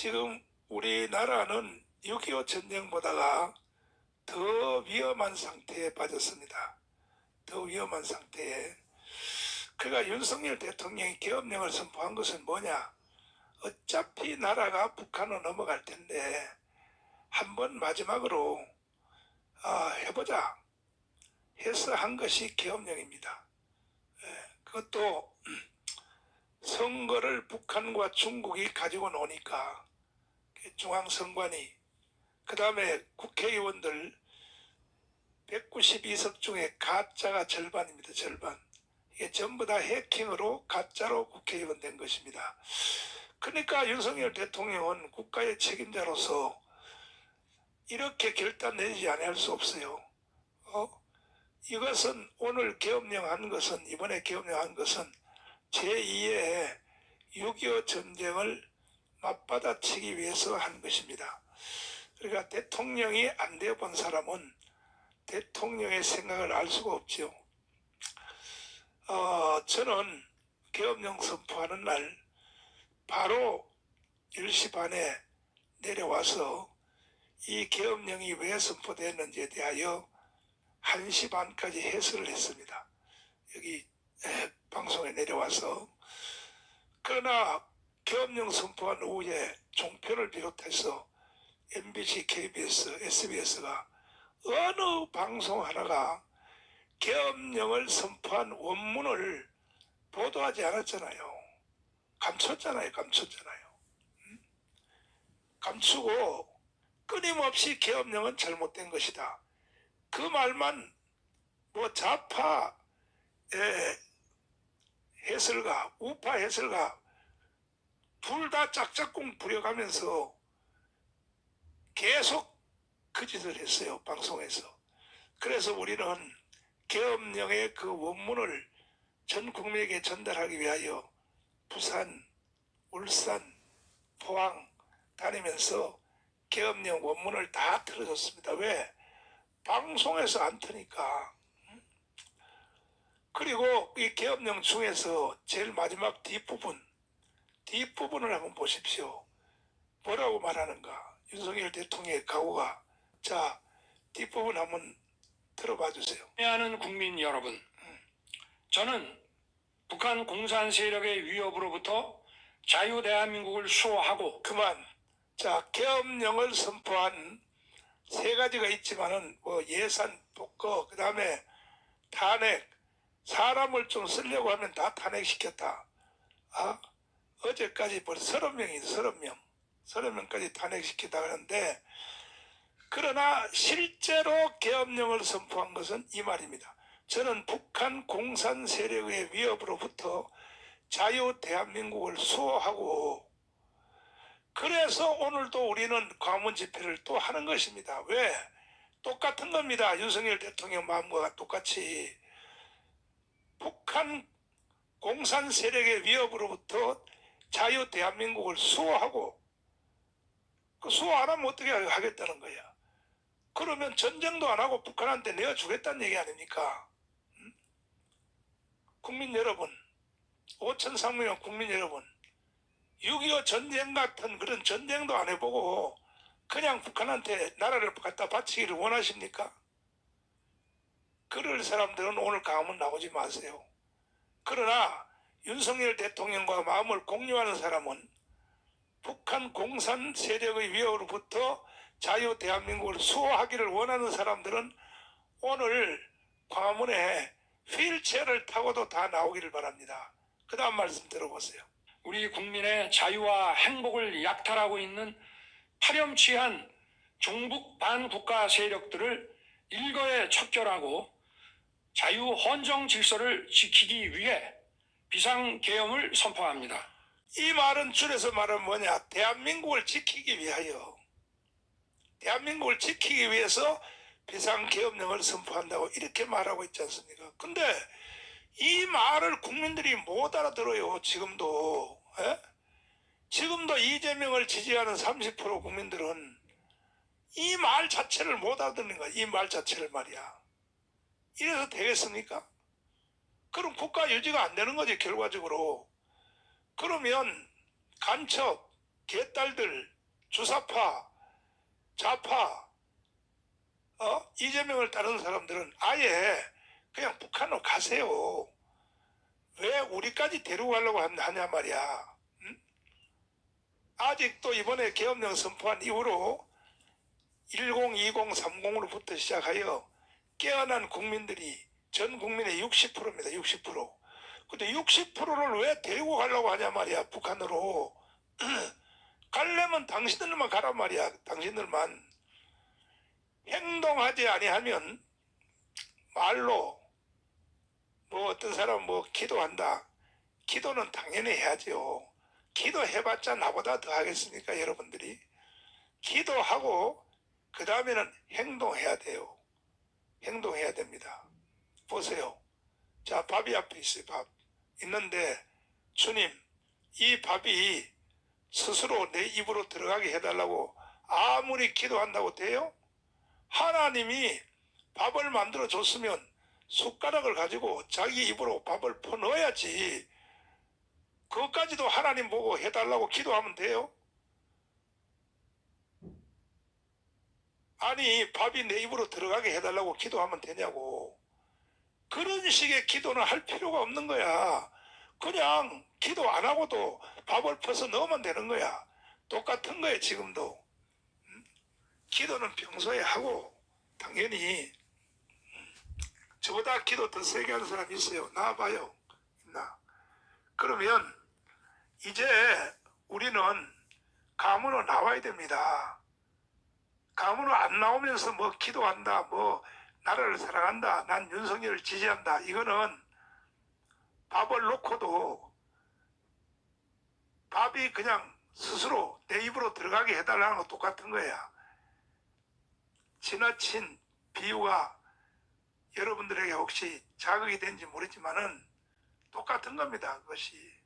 지금 우리나라는 6.25 전쟁보다가 더 위험한 상태에 빠졌습니다. 더 위험한 상태에. 그러니까 윤석열 대통령이 계엄령을 선포한 것은 뭐냐? 어차피 나라가 북한으로 넘어갈 텐데 한 번 마지막으로 아, 해보자 해서 한 것이 계엄령입니다. 예, 그것도 선거를 북한과 중국이 가지고 노니까 중앙선관위 그 다음에 국회의원들 192석 중에 가짜가 절반입니다. 절반. 이게 전부 다 해킹으로 가짜로 국회의원 된 것입니다. 그러니까 윤석열 대통령은 국가의 책임자로서 이렇게 결단 내리지 않을 수 없어요. 어? 이것은 오늘 계엄령 한 것은 이번에 계엄령 한 것은 제2의 6.25 전쟁을 맞받아치기 위해서 한 것입니다. 그러니까 대통령이 안 되어 본 사람은 대통령의 생각을 알 수가 없죠. 어, 저는 계엄령 선포하는 날 바로 10시 반에 내려와서 이 계엄령이 왜 선포됐는지에 대하여 1시 반까지 해설을 했습니다. 여기 에, 방송에 내려와서 그러나 계엄령 선포한 오후에 종편을 비롯해서 MBC, KBS, SBS가 어느 방송 하나가 계엄령을 선포한 원문을 보도하지 않았잖아요. 감췄잖아요. 감췄잖아요. 음? 감추고 끊임없이 계엄령은 잘못된 것이다. 그 말만 뭐 좌파 의 해설가, 우파 해설가 둘 다 짝짝꿍 부려가면서 계속 그 짓을 했어요. 방송에서. 그래서 우리는 계엄령의 그 원문을 전 국민에게 전달하기 위하여 부산, 울산, 포항 다니면서 계엄령 원문을 다 틀어줬습니다. 왜? 방송에서 안 트니까. 음? 그리고 이 계엄령 중에서 제일 마지막 뒷부분, 뒷부분을 한번 보십시오. 뭐라고 말하는가? 윤석열 대통령의 각오가. 자, 뒷부분 한번 들어봐 주세요. 하는 국민 여러분, 저는 북한 공산 세력의 위협으로부터 자유 대한민국을 수호하고 그만. 자, 계엄령을 선포한 세 가지가 있지만은 뭐 예산 복거 그다음에 탄핵 사람을 좀 쓰려고 하면 다 탄핵시켰다. 아, 어제까지 벌써 30명이 30명. 30명까지 탄핵시켰다 그러는데 그러나 실제로 계엄령을 선포한 것은 이 말입니다. 저는 북한 공산 세력의 위협으로부터 자유 대한민국을 수호하고 그래서 오늘도 우리는 광문 집회를 또 하는 것입니다. 왜? 똑같은 겁니다. 윤석열 대통령 마음과 똑같이 북한 공산 세력의 위협으로부터 자유 대한민국을 수호하고 그 수호 안 하면 어떻게 하겠다는 거야. 그러면 전쟁도 안 하고 북한한테 내어주겠다는 얘기 아닙니까? 음? 국민 여러분, 5천 3명 국민 여러분, 6.25 전쟁 같은 그런 전쟁도 안 해보고 그냥 북한한테 나라를 갖다 바치기를 원하십니까? 그럴 사람들은 오늘 강문 나오지 마세요. 그러나 윤석열 대통령과 마음을 공유하는 사람은 북한 공산 세력의 위협으로부터 자유 대한민국을 수호하기를 원하는 사람들은 오늘 광화문에 휠체어를 타고도 다 나오기를 바랍니다. 그 다음 말씀 들어보세요. 우리 국민의 자유와 행복을 약탈하고 있는 파렴치한 종북 반국가 세력들을 일거에 척결하고 자유 헌정 질서를 지키기 위해 비상계엄을 선포합니다. 이 말은 줄여서 말하면 뭐냐? 대한민국을 지키기 위하여, 대한민국을 지키기 위해서 비상계엄령을 선포한다고 이렇게 말하고 있지 않습니까? 근데 이 말을 국민들이 못 알아들어요, 지금도. 에? 지금도 이재명을 지지하는 30% 국민들은 이 말 자체를 못 알아듣는 거야, 이 말 자체를 말이야. 이래서 되겠습니까? 그럼 국가 유지가 안 되는 거지, 결과적으로. 그러면 간첩, 개딸들 주사파 좌파 어? 이재명을 따르는 사람들은 아예 그냥 북한으로 가세요. 왜 우리까지 데리고 가려고 한- 하냐 말이야. 응? 아직도 이번에 계엄령 선포한 이후로 1020, 30으로부터 시작하여 깨어난 국민들이 전 국민의 60%입니다. 60%. 근데 60%를 왜 데리고 가려고 하냐 말이야. 북한으로. 가려면 당신들만 가란 말이야. 당신들만. 행동하지 아니하면 말로 뭐 어떤 사람 뭐 기도한다. 기도는 당연히 해야죠. 기도해봤자 나보다 더 하겠습니까, 여러분들이? 기도하고 그 다음에는 행동해야 돼요. 행동해야 됩니다. 보세요. 자, 밥이 앞에 있어요, 밥. 있는데, 주님, 이 밥이 스스로 내 입으로 들어가게 해달라고 아무리 기도한다고 돼요? 하나님이 밥을 만들어 줬으면 숟가락을 가지고 자기 입으로 밥을 퍼 넣어야지. 그것까지도 하나님 보고 해달라고 기도하면 돼요? 아니, 밥이 내 입으로 들어가게 해달라고 기도하면 되냐고. 그런 식의 기도는 할 필요가 없는 거야. 그냥 기도 안 하고도 밥을 퍼서 넣으면 되는 거야. 똑같은 거예요, 지금도. 음? 기도는 평소에 하고, 당연히, 음, 저보다 기도 더 세게 하는 사람 있어요. 나와봐요. 있나? 그러면, 이제 우리는 감으로 나와야 됩니다. 감으로 안 나오면서 뭐 기도한다, 뭐 나라를 사랑한다, 난 윤석열을 지지한다. 이거는 밥을 놓고도 밥이 그냥 스스로 내 입으로 들어가게 해달라는 거 똑같은 거야. 지나친 비유가 여러분들에게 혹시 자극이 된지 모르지만은 똑같은 겁니다. 그것이.